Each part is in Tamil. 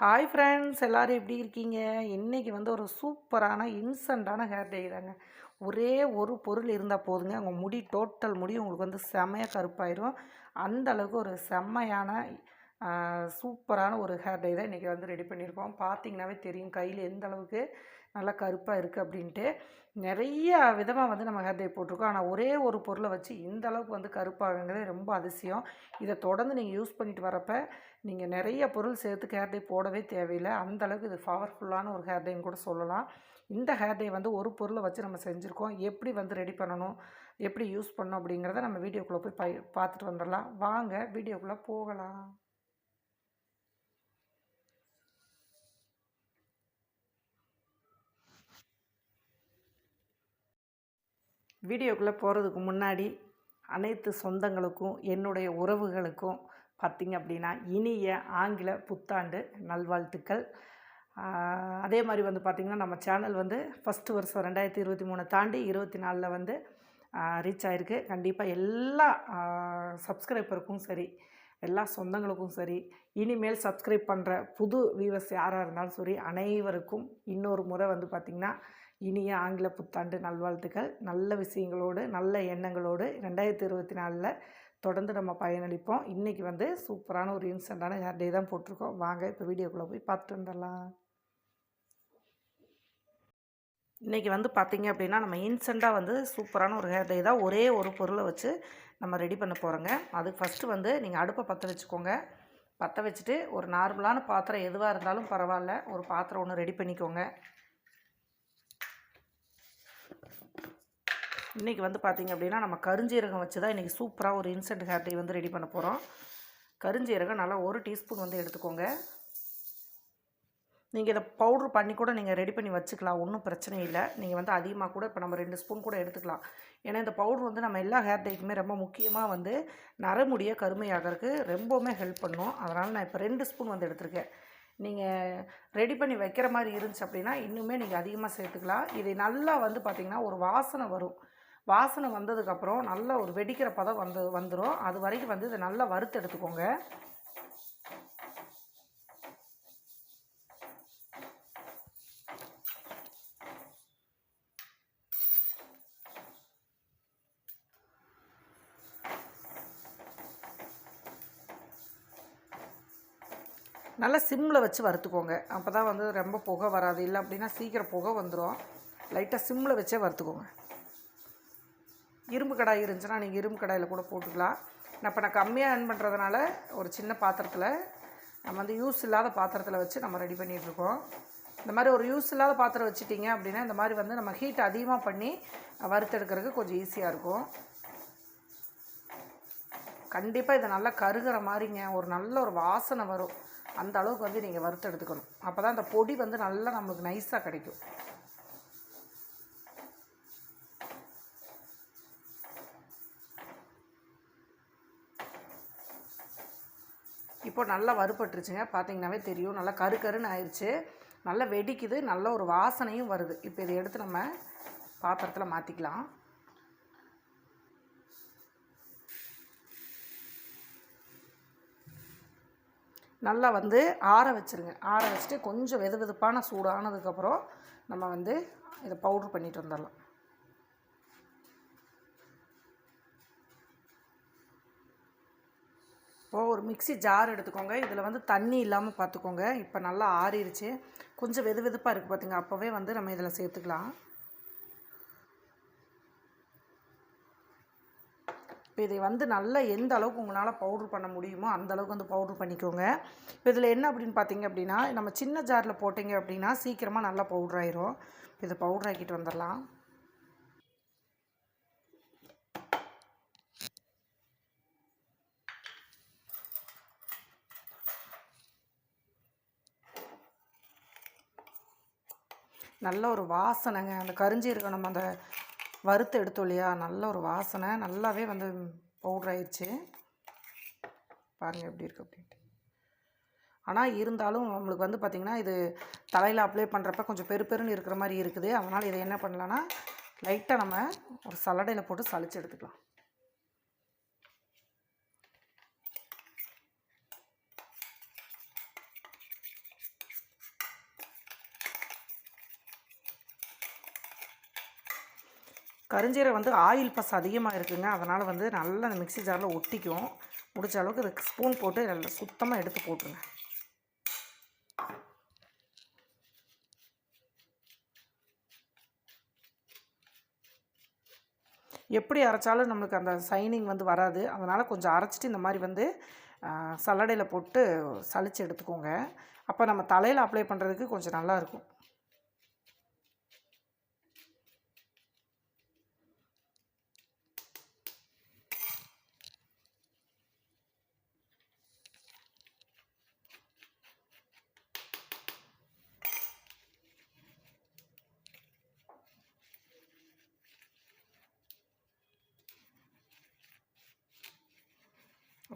ஹாய் ஃப்ரெண்ட்ஸ் எல்லோரும் எப்படி இருக்கீங்க? இன்றைக்கி வந்து ஒரு சூப்பரான இன்ஸ்டண்ட்டான ஹேர் டே தாங்க. ஒரே ஒரு பொருள் இருந்தால் போதுங்க. உங்கள் முடி டோட்டல் முடி உங்களுக்கு வந்து செம்மையாக கருப்பாயிரும். அந்த அளவுக்கு ஒரு செம்மையான சூப்பரான ஒரு ஹேர் டை தான் இன்றைக்கி வந்து ரெடி பண்ணியிருக்கோம். பார்த்தீங்கன்னாவே தெரியும் கையில் எந்த அளவுக்கு நல்லா கருப்பாக இருக்குது அப்படின்ட்டு நிறைய விதமாக வந்து நம்ம ஹேர் டை போட்டிருக்கோம். ஆனால் ஒரே ஒரு பொருளை வச்சு இந்த அளவுக்கு வந்து கருப்பாகுங்கிறது ரொம்ப அதிசயம். இதை தொடர்ந்து நீங்கள் யூஸ் பண்ணிட்டு வரப்ப நீங்கள் நிறைய பொருள் சேர்த்து ஹேர் டை போடவே தேவையில்லை. அந்த அளவுக்கு இது பவர்ஃபுல்லான ஒரு ஹேர் டைன்னு கூட சொல்லலாம். இந்த ஹேர் டை வந்து ஒரு பொருளை வச்சு நம்ம செஞ்சுருக்கோம். எப்படி வந்து ரெடி பண்ணணும்? எப்படி யூஸ் பண்ணணும் அப்படிங்கிறத நம்ம வீடியோக்குள்ளே போய் பை பார்த்துட்டு வந்துடலாம். வாங்க வீடியோக்குள்ளே போகலாம். வீடியோக்குள்ளே போகிறதுக்கு முன்னாடி அனைத்து சொந்தங்களுக்கும் என்னுடைய உறவுகளுக்கும் பார்த்திங்க அப்படின்னா இனிய ஆங்கில புத்தாண்டு நல்வாழ்த்துக்கள். அதே மாதிரி வந்து பார்த்திங்கன்னா நம்ம சேனல் வந்து ஃபஸ்ட்டு வருஷம் ரெண்டாயிரத்தி இருபத்தி மூணு தாண்டி இருபத்தி நாலில் வந்து ரீச் ஆகிருக்கு கண்டிப்பாக எல்லா சப்ஸ்கிரைபருக்கும் சரி எல்லா சொந்தங்களுக்கும் சரி இனிமேல் சப்ஸ்கிரைப் பண்ணுற புது வியூவர்ஸ் யாராக இருந்தாலும் சரி அனைவருக்கும் இன்னொரு முறை வந்து பார்த்திங்கன்னா இனிய ஆங்கில புத்தாண்டு நல்வாழ்த்துக்கள். நல்ல விஷயங்களோடு நல்ல எண்ணங்களோடு ரெண்டாயிரத்தி இருபத்தி நாலில் தொடர்ந்து நம்ம பயனளிப்போம். இன்றைக்கி வந்து சூப்பரான ஒரு இன்ஸ்டண்ட்டான ஹேர் டே தான் போட்டிருக்கோம். வாங்க இப்போ வீடியோக்குள்ளே போய் பார்த்துட்டு வந்துடலாம். இன்றைக்கி வந்து பார்த்திங்க அப்படின்னா நம்ம இன்ஸ்டண்ட்டாக வந்து சூப்பரான ஒரு ஹேர் டே தான் ஒரே ஒரு பொருளை வச்சு நம்ம ரெடி பண்ண போகிறோங்க அதுக்கு ஃபஸ்ட்டு வந்து நீங்கள் அடுப்பை பற்ற வச்சுக்கோங்க. பற்ற வச்சுட்டு ஒரு நார்மலான பாத்திரம் எதுவாக இருந்தாலும் பரவாயில்ல. ஒரு பாத்திரம் ஒன்று ரெடி பண்ணிக்கோங்க. இன்றைக்கி வந்து பார்த்திங்க அப்படின்னா நம்ம கருஞ்சீரகம் வச்சு தான் இன்றைக்கி சூப்பராக ஒரு இன்ஸ்டன்ட் ஹேர் டை வந்து ரெடி பண்ண போகிறோம் கருஞ்சீரகம் நல்லா ஒரு டீஸ்பூன் வந்து எடுத்துக்கோங்க. நீங்கள் இதை பவுட்ரு பண்ணி கூட நீங்கள் ரெடி பண்ணி வச்சுக்கலாம் ஒன்றும் பிரச்சனை இல்லை. நீங்கள் வந்து அதிகமாக கூட இப்போ நம்ம ரெண்டு ஸ்பூன் கூட எடுத்துக்கலாம். ஏன்னா இந்த பவுட்ரு வந்து நம்ம எல்லா ஹேர் டைக்குமே ரொம்ப முக்கியமாக வந்து நரமுடிய கருமையாகிறதுக்கு ரொம்பவுமே ஹெல்ப் பண்ணும். அதனால் நான் இப்போ ரெண்டு ஸ்பூன் வந்து எடுத்திருக்கேன். நீங்கள் ரெடி பண்ணி வைக்கிற மாதிரி இருந்துச்சு அப்படின்னா இன்னுமே நீங்கள் அதிகமாக சேர்த்துக்கலாம். இது நல்லா வந்து பார்த்திங்கன்னா ஒரு வாசனை வரும். வாசனை வந்ததுக்கப்புறம் நல்ல ஒரு வெடிக்கிற பதம் வந்து வந்துடும் அது வரைக்கும் வந்து இதை நல்லா வறுத்து எடுத்துக்கோங்க. நல்லா சிம்மில் வச்சு வறுத்துக்கோங்க. அப்போ தான் வந்து ரொம்ப புகை வராது. இல்லை அப்படின்னா சீக்கிரம் புகை வந்துடும் லைட்டாக சிம்மில் வச்சே வறுத்துக்கோங்க. இரும்பு கடாய் இருந்துச்சுன்னா நீங்கள் இரும்பு கடாயில் கூட போட்டுக்கலாம். நான் இப்போ நான் கம்மியாக earn பண்ணுறதுனால ஒரு சின்ன பாத்திரத்தில் நம்ம வந்து யூஸ் இல்லாத பாத்திரத்தில் வச்சு நம்ம ரெடி பண்ணிகிட்ருக்கோம் இந்த மாதிரி ஒரு யூஸ் இல்லாத பாத்திரம் வச்சுட்டிங்க அப்படின்னா இந்த மாதிரி வந்து நம்ம ஹீட் அதிகமாக பண்ணி வறுத்தெடுக்கிறதுக்கு கொஞ்சம் ஈஸியாக இருக்கும். கண்டிப்பாக இதை நல்லா கருகிற மாதிரிங்க ஒரு நல்ல ஒரு வாசனை வரும். அந்த அளவுக்கு வந்து நீங்கள் வறுத்து எடுத்துக்கணும் அப்போ தான் அந்த பொடி வந்து நல்லா நம்மளுக்கு நைஸாக கிடைக்கும். இப்போ நல்லா வறுபட்டுருச்சுங்க. பார்த்தீங்கன்னாவே தெரியும். நல்லா கரு கருன்னு ஆயிடுச்சு நல்லா வெடிக்குது. நல்ல ஒரு வாசனையும் வருது. இப்போ இதை எடுத்து நம்ம பாத்திரத்தில் மாற்றிக்கலாம் நல்லா வந்து ஆற வச்சுருங்க. ஆற வச்சுட்டு கொஞ்சம் வெது வெதுப்பான சூடானதுக்கப்புறம் நம்ம வந்து இதை பவுட்ரு பண்ணிட்டு வந்துடலாம். இப்போது ஒரு மிக்ஸி ஜார் எடுத்துக்கோங்க. இதில் வந்து தண்ணி இல்லாமல் பார்த்துக்கோங்க. இப்போ நல்லா ஆறிடுச்சு கொஞ்சம் வெது வெதுப்பாக இருக்குது பார்த்துங்க அப்போவே வந்து நம்ம இதில் சேர்த்துக்கலாம். இப்போ இதை வந்து நல்லா எந்த அளவுக்கு உங்களால் பவுட்ரு பண்ண முடியுமோ அந்த அளவுக்கு வந்து பவுட்ரு பண்ணிக்கோங்க. இப்போ இதில் என்ன அப்படின்னு பார்த்தீங்க அப்படின்னா நம்ம சின்ன ஜாரில் போட்டிங்க அப்படின்னா சீக்கிரமாக நல்லா பவுட்ராயிரும் இதை பவுட்ராக்கிட்டு வந்துடலாம். நல்ல ஒரு வாசனைங்க. அந்த கரிஞ்சீரகம் நம்ம அந்த வறுத்து எடுத்தோம் இல்லையா நல்ல ஒரு வாசனை. நல்லாவே வந்து பவுட்ரு ஆயிடுச்சு பாருங்கள் எப்படி இருக்குது அப்படின்ட்டு. ஆனால் இருந்தாலும் நம்மளுக்கு வந்து பார்த்திங்கன்னா இது தலையில் அப்ளை பண்ணுறப்ப கொஞ்சம் பெரு பெருன்னு இருக்கிற மாதிரி இருக்குது. அதனால் இதை என்ன பண்ணலான்னா லைட்டாக நம்ம ஒரு சலடையில் போட்டு சளிச்சு எடுத்துக்கலாம். கருஞ்சீரகம் வந்து ஆயில் பஸ் அதிகமாக இருக்குங்க. அதனால் வந்து நல்லா அந்த மிக்ஸி ஜாரில் ஒட்டிக்கும். முடிச்ச அளவுக்கு இதுக்கு ஸ்பூன் போட்டு நல்லா சுத்தமாக எடுத்து போட்டுருங்க. எப்படி அரைச்சாலும் நம்மளுக்கு அந்த சைனிங் வந்து வராது. அதனால் கொஞ்சம் அரைச்சிட்டு இந்த மாதிரி வந்து சல்லடையில் போட்டு சளிச்சு எடுத்துக்கோங்க. அப்போ நம்ம தலையில் அப்ளை பண்ணுறதுக்கு கொஞ்சம் நல்லாயிருக்கும்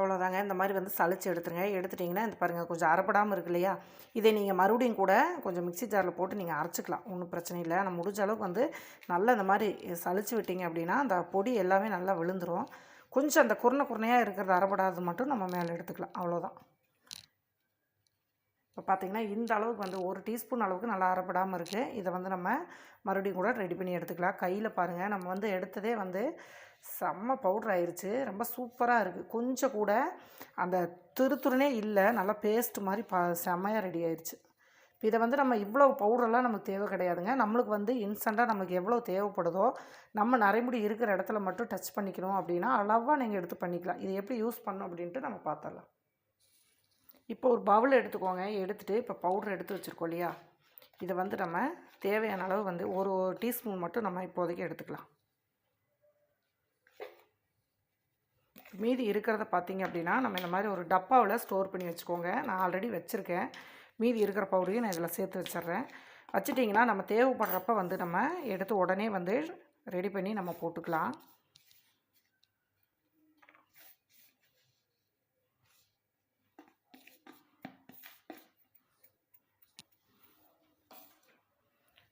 அவ்வளோதாங்க இந்த மாதிரி வந்து சளிச்சு எடுத்துருங்க. எடுத்துட்டிங்கன்னா இந்த பாருங்கள் கொஞ்சம் அரைப்படாமல் இருக்கு இல்லையா? இதை நீங்கள் மறுபடியும் கூட கொஞ்சம் மிக்ஸி ஜாரில் போட்டு நீங்கள் அரைச்சிக்கலாம். ஒன்றும் பிரச்சனை இல்லை. நம்ம முடிஞ்ச அளவுக்கு வந்து நல்லா இந்த மாதிரி சளிச்சு விட்டிங்க அப்படின்னா அந்த பொடி எல்லாமே நல்லா விழுந்துரும். கொஞ்சம் அந்த குருணை குருணையாக இருக்கிறது அரைப்படாதது மட்டும் நம்ம மேலே எடுத்துக்கலாம். அவ்வளோதான் இப்போ பார்த்திங்கன்னா இந்த அளவுக்கு வந்து ஒரு டீஸ்பூன் அளவுக்கு நல்லா அரைப்படாமல் இருக்குது இதை வந்து நம்ம மறுபடியும் கூட ரெடி பண்ணி எடுத்துக்கலாம். கையில் பாருங்கள் நம்ம வந்து எடுத்ததே வந்து செம்ம பவுட்ரு ஆயிடுச்சு ரொம்ப சூப்பராக இருக்குது கொஞ்சம் கூட அந்த திருத்துருனே இல்லை. நல்லா பேஸ்ட் மாதிரி ப செம்மையாக ரெடி ஆயிருச்சு. இதை வந்து நம்ம இவ்வளோ பவுடரெல்லாம் நமக்கு தேவை கிடையாதுங்க. நம்மளுக்கு வந்து இன்ஸ்டண்ட்டாக நமக்கு எவ்வளோ தேவைப்படுதோ நம்ம நரைமுடி இருக்கிற இடத்துல மட்டும் டச் பண்ணிக்கணும் அப்படின்னா அளவாக நீங்கள் எடுத்து பண்ணிக்கலாம். இது எப்படி யூஸ் பண்ணும் அப்படின்ட்டு நம்ம பார்த்துடலாம் இப்போ ஒரு பவுல் எடுத்துக்கோங்க. எடுத்துகிட்டு இப்போ பவுட்ரு எடுத்து வச்சுருக்கோம் இல்லையா? இதை வந்து நம்ம தேவையான அளவு வந்து ஒரு டீஸ்பூன் மட்டும் நம்ம இப்போதைக்கு எடுத்துக்கலாம். மீதி இருக்கிறத பார்த்தீங்க அப்படின்னா நம்ம இந்த மாதிரி ஒரு டப்பாவில் ஸ்டோர் பண்ணி வச்சுக்கோங்க. நான் ஆல்ரெடி வச்சுருக்கேன். மீதி இருக்கிற பவுடரையும் நான் இதில் சேர்த்து வச்சிட்றேன். வச்சிட்டிங்கன்னா நம்ம தேவைப்படுறப்ப வந்து நம்ம எடுத்து உடனே வந்து ரெடி பண்ணி நம்ம போட்டுக்கலாம்.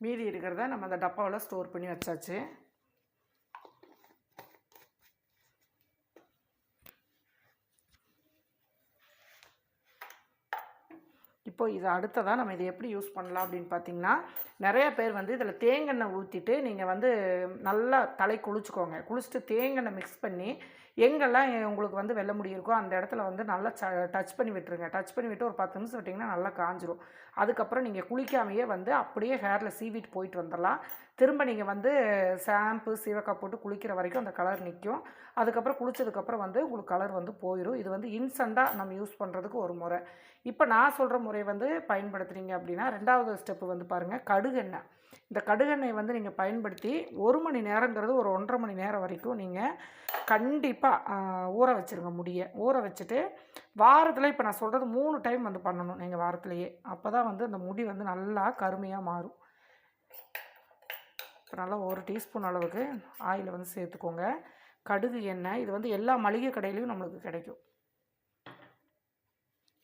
மீதி இருக்கிறத நம்ம அந்த டப்பாவில் ஸ்டோர் பண்ணி வச்சாச்சு இப்போ இது அடுத்ததாக நம்ம இதை எப்படி யூஸ் பண்ணலாம் அப்படின்னு பார்த்தீங்கன்னா நிறைய பேர் வந்து இதில் தேங்கெண்ணெய் ஊற்றிட்டு நீங்கள் வந்து நல்லா தலை குளிச்சுக்கோங்க. குளிச்சுட்டு தேங்காய் மிக்ஸ் பண்ணி எங்கெல்லாம் உங்களுக்கு வந்து வெள்ள முடியிருக்கோ அந்த இடத்துல வந்து நல்லா ச டச் பண்ணி விட்டுருங்க. டச் பண்ணி விட்டு ஒரு பத்து நிமிஷம் விட்டிங்கன்னா நல்லா காஞ்சிரும். அதுக்கப்புறம் நீங்கள் குளிக்காமையே வந்து அப்படியே ஹேரில் சீவிட்டு போயிட்டு வந்துடலாம் திரும்ப நீங்கள் வந்து ஷாம்பு சீவக்காய் போட்டு குளிக்கிற வரைக்கும் அந்த கலர் நிற்கும் அதுக்கப்புறம் குளித்ததுக்கப்புறம் வந்து உங்களுக்கு கலர் வந்து போயிடும் இது வந்து இன்ஸ்டண்ட்டாக நம்ம யூஸ் பண்ணுறதுக்கு ஒரு முறை. இப்போ நான் சொல்கிற முறை வந்து பயன்படுத்துகிறீங்க அப்படின்னா ரெண்டாவது ஸ்டெப்பு வந்து பாருங்கள் கடுகெண்ணெய். இந்த கடுகெண்ணெய் வந்து நீங்கள் பயன்படுத்தி ஒரு மணி நேரங்கிறது ஒரு ஒன்றரை மணி நேரம் வரைக்கும் நீங்கள் கண்டிப்பாக ஊற வச்சுருங்க முடிய. ஊற வச்சுட்டு வாரத்தில் இப்போ நான் சொல்கிறது மூணு டைம் வந்து பண்ணணும் நீங்கள் வாரத்துலேயே. அப்போ தான் வந்து அந்த முடி வந்து நல்லா கருமையாக மாறும். இப்போ நல்லா ஒரு டீஸ்பூன் அளவுக்கு ஆயில் வந்து சேர்த்துக்கோங்க. கடுகு எண்ணெய் இது வந்து எல்லா மளிகை கடையிலையும் நம்மளுக்கு கிடைக்கும்.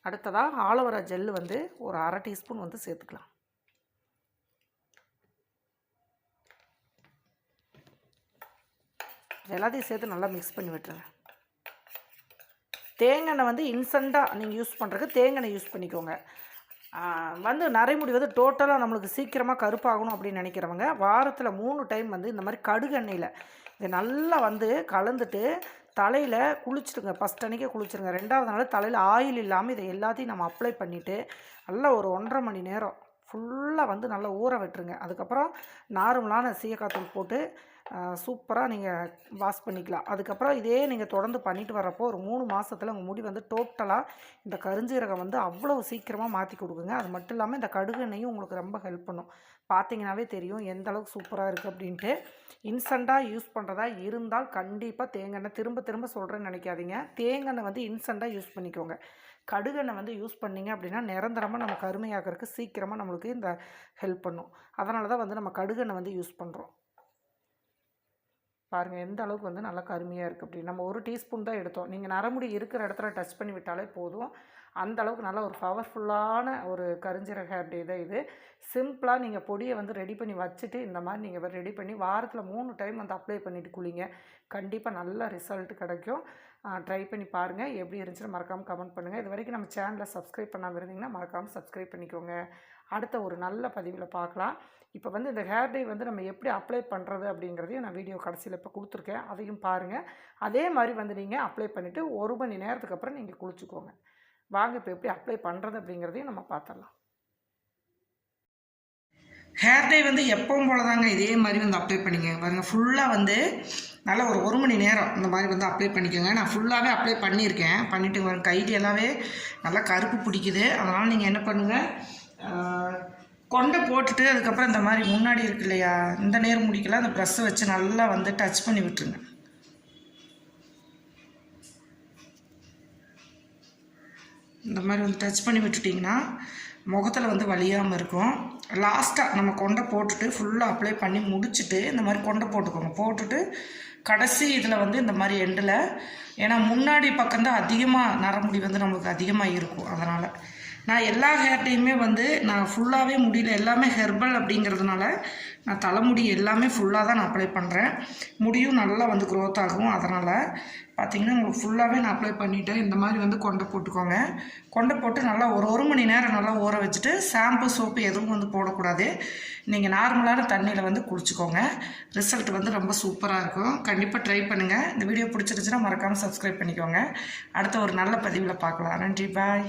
அடுத்ததாக ஆலோவரா ஜெல்லு வந்து ஒரு அரை டீஸ்பூன் வந்து சேர்த்துக்கலாம். எல்லாத்தையும் சேர்த்து நல்லா மிக்ஸ் பண்ணி விட்டுருங்க. தேங்காய் வந்து இன்ஸ்டண்ட்டாக நீங்கள் யூஸ் பண்ணுறதுக்கு தேங்காய் யூஸ் பண்ணிக்கோங்க. வந்து நரைமுடி வந்து டோட்டலாக நம்மளுக்கு சீக்கிரமாக கருப்பாகணும் அப்படின்னு நினைக்கிறவங்க வாரத்தில் மூணு டைம் வந்து இந்த மாதிரி கடுகெண்ணெயில் இதை நல்லா வந்து கலந்துட்டு தலையில் குளிச்சுடுங்க. ஃபஸ்ட் அன்றைக்கே குளிச்சுருங்க ரெண்டாவது நாள் தலையில் ஆயில் இல்லாமல் இதை எல்லாத்தையும் நம்ம அப்ளை பண்ணிவிட்டு நல்லா ஒரு ஒன்றரை மணி நேரம் ஃபுல்லாக வந்து நல்லா ஊற விட்டுருங்க. அதுக்கப்புறம் நார்மலான சீயக்காத்தூள் போட்டு சூப்பராக நீங்கள் வாஷ் பண்ணிக்கலாம். அதுக்கப்புறம் இதே நீங்கள் தொடர்ந்து பண்ணிட்டு வரப்போ ஒரு மூணு மாதத்தில் உங்கள் முடி வந்து டோட்டலாக இந்த கருஞ்சீரகம் வந்து அவ்வளோ சீக்கிரமாக மாற்றி கொடுக்குங்க. அது மட்டும் இல்லாமல் இந்த கடுகு எண்ணெயும் உங்களுக்கு ரொம்ப ஹெல்ப் பண்ணும். பார்த்தீங்கனாவே தெரியும் எந்த அளவுக்கு சூப்பராக இருக்குது அப்படின்ட்டு. இன்ஸ்டண்ட்டாக யூஸ் பண்ணுறதா இருந்தால் கண்டிப்பாக தேங்காய் திரும்ப திரும்ப சொல்கிறேன்னு நினைக்காதீங்க. தேங்காய் வந்து இன்ஸ்டண்ட்டாக யூஸ் பண்ணிக்கோங்க. கடுகெண்ணெய் வந்து யூஸ் பண்ணிங்க அப்படின்னா நிரந்தரமாக நம்ம கருமையாகிறதுக்கு சீக்கிரமாக நம்மளுக்கு இந்த ஹெல்ப் பண்ணும். அதனால தான் வந்து நம்ம கடுகெண்ணெய் வந்து யூஸ் பண்ணுறோம் பாருங்கள் எந்த அளவுக்கு வந்து நல்லா கருமையாக இருக்குது அப்படி நம்ம ஒரு டீஸ்பூன் தான் எடுத்தோம். நீங்கள் நரமுடி இருக்கிற இடத்துல டச் பண்ணி விட்டாலே போதும். அந்த அளவுக்கு நல்ல ஒரு பவர்ஃபுல்லான ஒரு கருஞ்சீரக ஹேர் டே தான் இது. சிம்பிளாக நீங்கள் பொடியை வந்து ரெடி பண்ணி வச்சுட்டு இந்த மாதிரி நீங்கள் ரெடி பண்ணி வாரத்தில் மூணு டைம் வந்து அப்ளை பண்ணிவிட்டு குளிங்க. கண்டிப்பாக நல்ல ரிசல்ட் கிடைக்கும். ட்ரை பண்ணி பாருங்கள் எப்படி இருந்துச்சுன்னு மறக்காமல் கமெண்ட் பண்ணுங்கள் இது வரைக்கும் நம்ம சேனலை சப்ஸ்கிரைப் பண்ணாமல் இருந்தீங்கன்னா மறக்காமல் சப்ஸ்கிரைப் பண்ணிக்கோங்க. அடுத்த ஒரு நல்ல பதிவில் பார்க்கலாம். இப்போ வந்து இந்த ஹேர் டை வந்து நம்ம எப்படி அப்ளை பண்ணுறது அப்படிங்கிறதையும் நான் வீடியோ கடைசியில் இப்போ கொடுத்துருக்கேன். அதையும் பாருங்கள் அதே மாதிரி வந்து நீங்கள் அப்ளை பண்ணிவிட்டு ஒரு மணி நேரத்துக்கு அப்புறம் நீங்கள் குளிச்சுக்கோங்க. வாங்க இப்போ எப்படி அப்ளை பண்ணுறது அப்படிங்கிறதையும் நம்ம பார்த்துடலாம். ஹேர் டை வந்து எப்பவும் போல தாங்க இதே மாதிரி வந்து அப்ளை பண்ணிக்க பாருங்கள் ஃபுல்லாக வந்து நல்லா ஒரு ஒரு மணி நேரம் இந்த மாதிரி வந்து அப்ளை பண்ணிக்கோங்க. நான் ஃபுல்லாகவே அப்ளை பண்ணியிருக்கேன். பண்ணிவிட்டு வரேன் கைட்டு எல்லாமே நல்லா கருப்பு பிடிக்குது. அதனால் நீங்கள் என்ன பண்ணுங்கள் கொண்டை போட்டுட்டு அதுக்கப்புறம் இந்த மாதிரி முன்னாடி இருக்கு இல்லையா இந்த நேர் முடிக்கலாம் அந்த ப்ரெஸ்ஸை வச்சு நல்லா வந்து டச் பண்ணி விட்டுருங்க. இந்த மாதிரி வந்து டச் பண்ணி விட்டுட்டிங்கன்னா முகத்தில் வந்து வலியாமல் இருக்கும். லாஸ்ட்டாக நம்ம கொண்டை போட்டுட்டு ஃபுல்லாக அப்ளை பண்ணி முடிச்சுட்டு இந்த மாதிரி கொண்டை போட்டுக்கோங்க. போட்டுட்டு கடைசி இதில் வந்து இந்த மாதிரி எண்டில் ஏன்னா முன்னாடி பக்கம்தான் அதிகமாக நரமுடி வந்து நமக்கு அதிகமாக இருக்கும் அதனால். நான் எல்லா ஹேர்டையுமே வந்து நான் ஃபுல்லாகவே முடியல. எல்லாமே ஹெர்பல் அப்படிங்கிறதுனால நான் தலைமுடி எல்லாமே ஃபுல்லாக தான் நான் அப்ளை பண்ணுறேன் முடியும் நல்லா வந்து க்ரோத் ஆகும். அதனால் பார்த்தீங்கன்னா உங்களுக்கு ஃபுல்லாகவே நான் அப்ளை பண்ணிவிட்டேன் இந்த மாதிரி வந்து கொண்டை போட்டுக்கோங்க. கொண்டை போட்டு நல்லா ஒரு ஒரு மணி நேரம் நல்லா ஊற வச்சுட்டு ஷாம்பு சோப்பு எதுவும் வந்து போடக்கூடாது. நீங்கள் நார்மலான தண்ணியில் வந்து குளிச்சுக்கோங்க. ரிசல்ட் வந்து ரொம்ப சூப்பராக இருக்கும். கண்டிப்பாக ட்ரை பண்ணுங்கள் இந்த வீடியோ பிடிச்சிருச்சுன்னா மறக்காமல் சப்ஸ்கிரைப் பண்ணிக்கோங்க. அடுத்த ஒரு நல்ல பதிவில் பார்க்கலாம். நன்றி பாய்